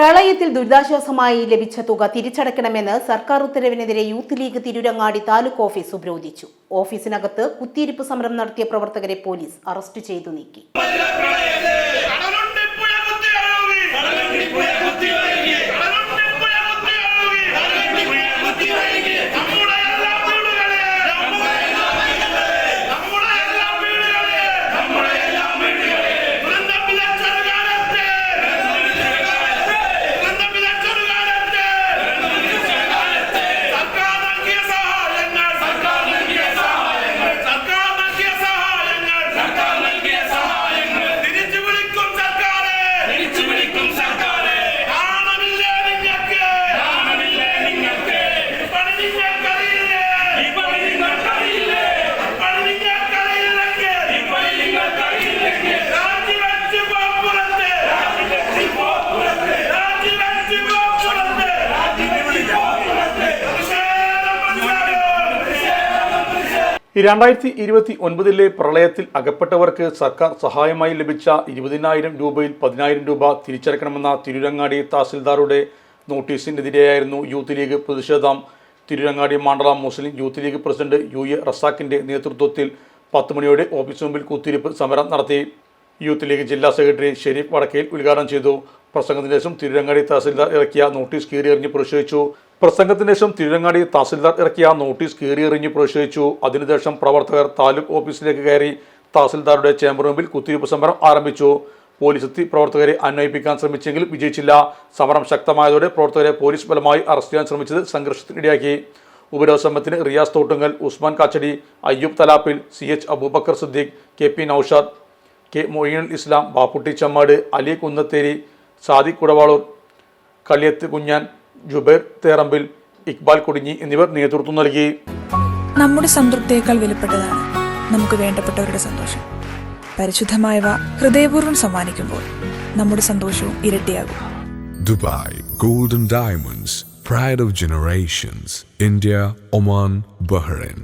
പ്രളയത്തിൽ ദുരിതാശ്വാസമായി ലഭിച്ച തുക തിരിച്ചടയ്ക്കണമെന്ന് സർക്കാർ ഉത്തരവിനെതിരെ youth league Tirurangadi taluk office ഉപരോധിച്ചു. ഓഫീസിനകത്ത് കുത്തിയിരിപ്പ് സമരം നടത്തിയ പ്രവർത്തകരെ പോലീസ് അറസ്റ്റ് ചെയ്തു നീക്കി. രണ്ടായിരത്തി ഇരുപത്തി ഒൻപതിലെ പ്രളയത്തിൽ അകപ്പെട്ടവർക്ക് സർക്കാർ സഹായമായി ലഭിച്ച ഇരുപതിനായിരം രൂപയിൽ പതിനായിരം രൂപ തിരിച്ചടക്കണമെന്ന തിരുരങ്ങാടി തഹസിൽദാറുടെ നോട്ടീസിനെതിരെയായിരുന്നു യൂത്ത് ലീഗ് പ്രതിഷേധം. തിരുരങ്ങാടി മണ്ഡലം Muslim youth league president U A റസാഖിന്റെ നേതൃത്വത്തിൽ പത്ത് മണിയോടെ ഓഫീസ് മുമ്പിൽ കുത്തിരിപ്പ് സമരം നടത്തി. യൂത്ത് ലീഗ് ജില്ലാ സെക്രട്ടറി ഷെരീഫ് വടക്കയിൽ ഉദ്ഘാടനം ചെയ്തു. പ്രസംഗത്തിന് ശേഷം തിരുരങ്ങാടി തഹസിൽദാർ ഇറക്കിയ നോട്ടീസ് കീറിയെറിഞ്ഞ് പ്രതിഷേധിച്ചു പ്രസംഗത്തിന് ശേഷം തിരുരങ്ങാടി തഹസിൽദാർ ഇറക്കിയ നോട്ടീസ് കീറിയെറിഞ്ഞ് പ്രതിഷേധിച്ചു അതിനുശേഷം പ്രവർത്തകർ താലൂക്ക് ഓഫീസിലേക്ക് കയറി തഹസിൽദാരുടെ ചേംബർ റൂമിൽ കുത്തിരിപ്പ് സമരം ആരംഭിച്ചു. പോലീസ് എത്തി. പ്രവർത്തകരെ അന്വയിപ്പിക്കാൻ ശ്രമിച്ചെങ്കിലും വിജയിച്ചില്ല. സമരം ശക്തമായതോടെ പ്രവർത്തകരെ പോലീസ് ബലമായി അറസ്റ്റ് ചെയ്യാൻ ശ്രമിച്ചത് സംഘർഷത്തിനിടയാക്കി ഉപരോധസമരത്തിന് Riyas Thottungal Usman Kachadi Ayyub Thalappil C H Aboobacker Siddique K P Noushad K Moinul Islam Bapputty Chammad Ali Kunnatheri Sadiq Kudavalur Kaliyath Kunhan Jubair Therambil Iqbal Kudinhi എന്നിവർ നേതൃത്വം നൽകി. നമ്മുടെ സംതൃപ്തിയേക്കാൾ വിലപ്പെട്ടതാണ് നമുക്ക് വേണ്ടപ്പെട്ടവരുടെ സന്തോഷം. പരിശുദ്ധമായവ ഹൃദയപൂർവം സമ്മാനിക്കുമ്പോൾ നമ്മുടെ സന്തോഷവും ഇരട്ടിയാകും. Dubai golden diamonds pride of generations India Oman Bahrain.